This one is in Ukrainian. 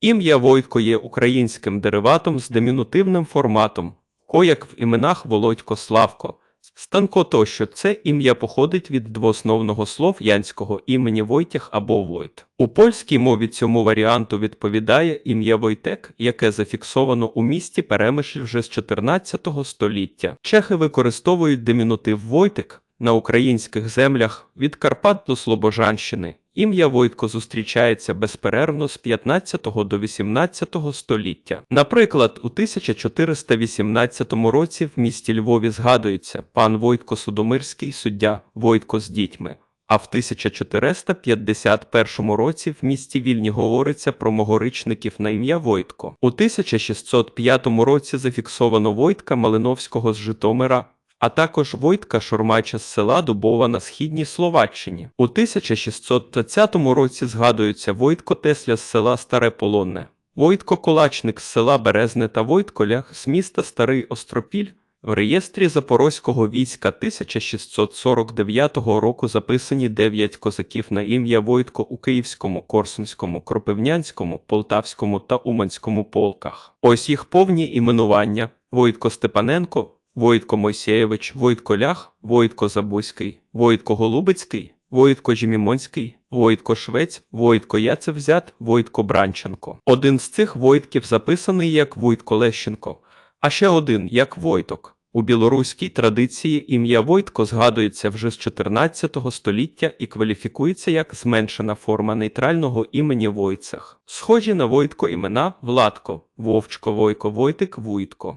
Ім'я Войтко є українським дериватом з димінутивним форматом, ко як в іменах Володько Славко. Станко тощо це ім'я походить від двоосновного слов'янського імені Войтях або Войт. У польській мові цьому варіанту відповідає ім'я Войтек, яке зафіксовано у місті Перемишль вже з 14 століття. Чехи використовують димінутив Войтик на українських землях від Карпат до Слобожанщини. Ім'я Войтко зустрічається безперервно з 15 до 18 століття. Наприклад, у 1418 році в місті Львові згадується пан Войтко Судомирський, суддя Войтко з дітьми. А в 1451 році в місті Вільні говориться про могоричників на ім'я Войтко. У 1605 році зафіксовано Войтка Малиновського з Житомира, а також Войтка Шурмача з села Дубова на східній Словаччині. У 1620 році згадуються Войтко Тесля з села Старе Полонне, Войтко Колачник з села Березне та Войтко Лях з міста Старий Остропіль. В реєстрі Запорозького війська 1649 року записані 9 козаків на ім'я Войтко у Київському, Корсунському, Кропивнянському, Полтавському та Уманському полках. Ось їх повні іменування: Войтко Степаненко, Войтко Мойсєєвич, Войтко Лях, Войтко Забузький, Войтко Голубицький, Войтко Жімімонський, Войтко Швець, Войтко Яцевзят, Войтко Бранченко. Один з цих Войтків записаний як Войтко Лещенко, а ще один як Войток. У білоруській традиції ім'я Войтко згадується вже з 14 століття і кваліфікується як зменшена форма нейтрального імені Войцех. Схожі на Войтко імена Владко, Вовчко, Войко, Войтик, Вуйтко.